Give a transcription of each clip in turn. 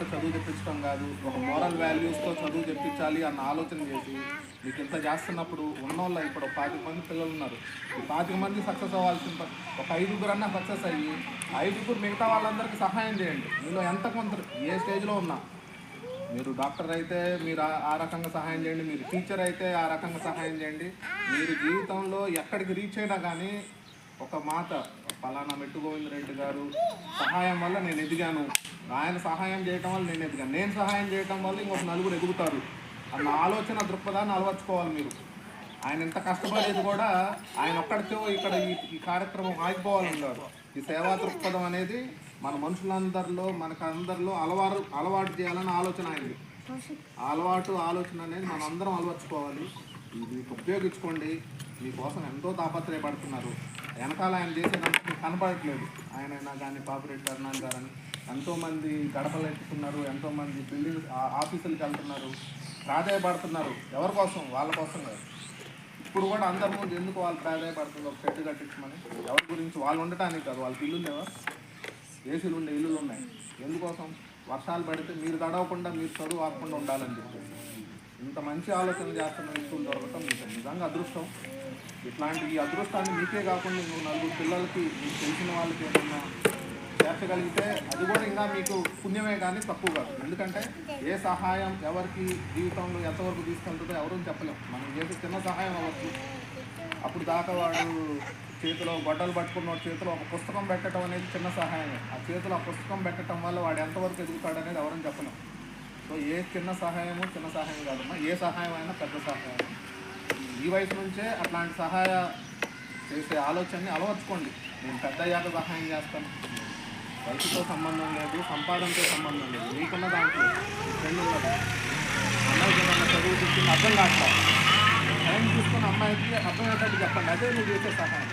ఊరికే చదువు తెప్పించడం కాదు ఒక మోరల్ వాల్యూస్తో చదువు తెప్పించాలి అన్న ఆలోచన చేసి మీకు ఇంత చేస్తున్నప్పుడు ఉన్నోళ్ళ ఇప్పుడు పాతిక మంది పిల్లలు ఉన్నారు. ఈ పాతిక మంది సక్సెస్ అవ్వాల్సిన ఒక ఐదుగురు అన్నా సక్సెస్ అయ్యి ఐదుగురు మిగతా వాళ్ళందరికీ సహాయం చేయండి. మీలో ఎంత కొంత ఏ స్టేజ్లో ఉన్నా. మీరు డాక్టర్ అయితే మీరు ఆ రకంగా సహాయం చేయండి మీరు టీచర్ అయితే ఆ రకంగా సహాయం చేయండి. మీరు జీవితంలో ఎక్కడికి రీచ్ అయినా కానీ ఒక మాట పలానా మెట్టుగోవిందరెడ్డి గారు సహాయం వల్ల నేను ఎదిగాను. ఆయన సహాయం చేయటం వల్ల నేను ఎదిగాను నేను సహాయం చేయటం వల్ల ఇంకొక నలుగురు ఎదుగుతారు. అన్న ఆలోచన దృక్పథాన్ని అలవర్చుకోవాలి మీరు. ఆయన ఎంత కష్టపడేది కూడా ఆయన ఒక్కడితో ఇక్కడ ఈ ఈ కార్యక్రమం ఆగిపోవాలన్నారు ఈ సేవా దృక్పథం అనేది మన మనుషులందరిలో మనకు అందరిలో అలవారు అలవాటు చేయాలన్న ఆలోచన ఆయనది. అలవాటు ఆలోచన అనేది మనం అందరం అలవర్చుకోవాలి మీకు ఉపయోగించుకోండి. మీకోసం ఎంతో తాపత్రయపడుతున్నారు. వెనకాల ఆయన చేసేదంతా కనపడట్లేదు. ఆయన కానీ పాపిరెడ్డి కరుణాన్ గారని ఎంతోమంది గడపలు ఎత్తుతున్నారు ఎంతోమంది బిల్డింగ్ ఆఫీసులకు వెళ్తున్నారు ప్రాధాయపడుతున్నారు. ఎవరి కోసం? వాళ్ళ కోసం కాదు. ఇప్పుడు కూడా అందరి ముందు ఎందుకు వాళ్ళు ప్రాధాయపడుతుంది ఒక చెట్టు కట్టించమని? ఎవరి గురించి? వాళ్ళు ఉండటానికి కాదు. వాళ్ళకి ఇల్లు లేవా ఏసీలు ఉండే ఇల్లులు ఉన్నాయి. ఎందుకోసం? వర్షాలు పడితే మీరు గడవకుండా మీరు చదువు ఆపకుండా ఉండాలని చెప్పి. ఇంత మంచి ఆలోచన చేస్తున్న వ్యక్తులు దొరకటం మీకు నిజంగా అదృష్టం. ఇట్లాంటి ఈ అదృష్టాన్ని మీకే కాకుండా నువ్వు నలుగురు పిల్లలకి మీకు తెలిసిన వాళ్ళకి ఏమన్నా చేర్చగలిగితే అది కూడా ఇంకా మీకు పుణ్యమే కానీ తక్కువ కాదు. ఎందుకంటే ఏ సహాయం ఎవరికి జీవితంలో ఎంతవరకు తీసుకెళ్తుందో ఎవరూ చెప్పలేము మనం చేసే చిన్న సహాయం అవ్వచ్చు. అప్పుడు దాకా వాడు చేతిలో గొడ్డలు పట్టుకున్న చేతిలో ఒక పుస్తకం పెట్టడం అనేది చిన్న సహాయమే. ఆ చేతిలో ఆ పుస్తకం పెట్టడం వల్ల వాడు ఎంతవరకు ఎదుగుతాడు అనేది ఎవరని చెప్పలేం. సో ఏ చిన్న సహాయము చిన్న సహాయం కాదమ్మా. ఏ సహాయం అయినా పెద్ద సహాయం. ఈ వయసు నుంచే అట్లాంటి సహాయ చేసే ఆలోచనని అలవర్చుకోండి. నేను పెద్ద అయ్యాక సహాయం చేస్తాను. వయసుతో సంబంధం లేదు సంపాదనతో సంబంధం లేదు. మీకున్న దాంట్లో రెండు ఫ్రెండ్ ఉన్నది అమ్మాయికి ఏమన్నా చదువు తీసుకుని అర్థం కావట్లేదు టైం తీసుకుని అమ్మాయికి అర్థమయ్యేటట్టు చెప్పండి. అదే నువ్వు చేసే సహాయం.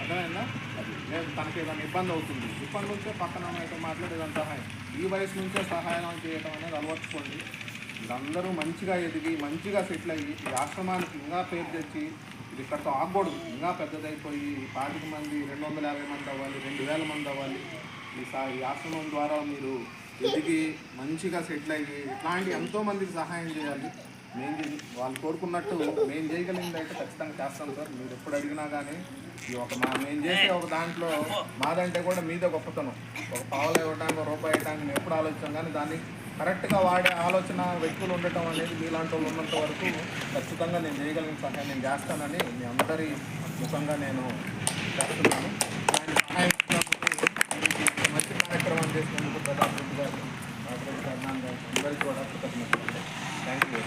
అర్థమైందా? అది లేదు తనకి ఏదైనా ఇబ్బంది అవుతుంది. ఇబ్బంది నుంచే పక్కన అమ్మాయితో మాట్లాడేదాని సహాయం. ఈ వయసు నుంచే సహాయం చేయడం అనేది అలవర్చుకోండి వీళ్ళందరూ మంచిగా ఎదిగి మంచిగా సెటిల్ అయ్యి ఈ ఆశ్రమానికి ఇంకా పేరు తెచ్చి ఇది ఇక్కడితో ఆగకూడదు. ఇంకా పెద్దదైపోయి పాతిక మంది రెండు వందల యాభై మంది అవ్వాలి రెండు వేల మంది అవ్వాలి. ఈ సా ఈ ఆశ్రమం ద్వారా మీరు ఎదిగి మంచిగా సెటిల్ అయ్యి ఇట్లాంటి ఎంతో మందికి సహాయం చేయాలి. మేము వాళ్ళు కోరుకున్నట్టు మేము చేయగలిగింది అయితే ఖచ్చితంగా చేస్తాం సార్. మీరు ఎప్పుడు అడిగినా కానీ ఈ ఒక మా మేము చేసే ఒక దాంట్లో మాదంటే కూడా మీదే గొప్పతనం. ఒక పావులు ఇవ్వడానికి రూపాయి ఇవ్వడానికి మేము ఎప్పుడు ఆలోచించాం కానీ దాన్ని కరెక్ట్గా వాడే ఆలోచన వ్యక్తులు ఉండటం అనేది మీలాంటి వాళ్ళు ఉన్నంత వరకు ఖచ్చితంగా నేను చేయగలిగిన సహాయం నేను చేస్తానని మీ అందరి ముఖంగా నేను చేస్తున్నాను. మంచి కార్యక్రమం చేసినందుకు ప్రజాప్రతి గారు గారు అందరికీ కూడా కృతజ్ఞతలు. Thank you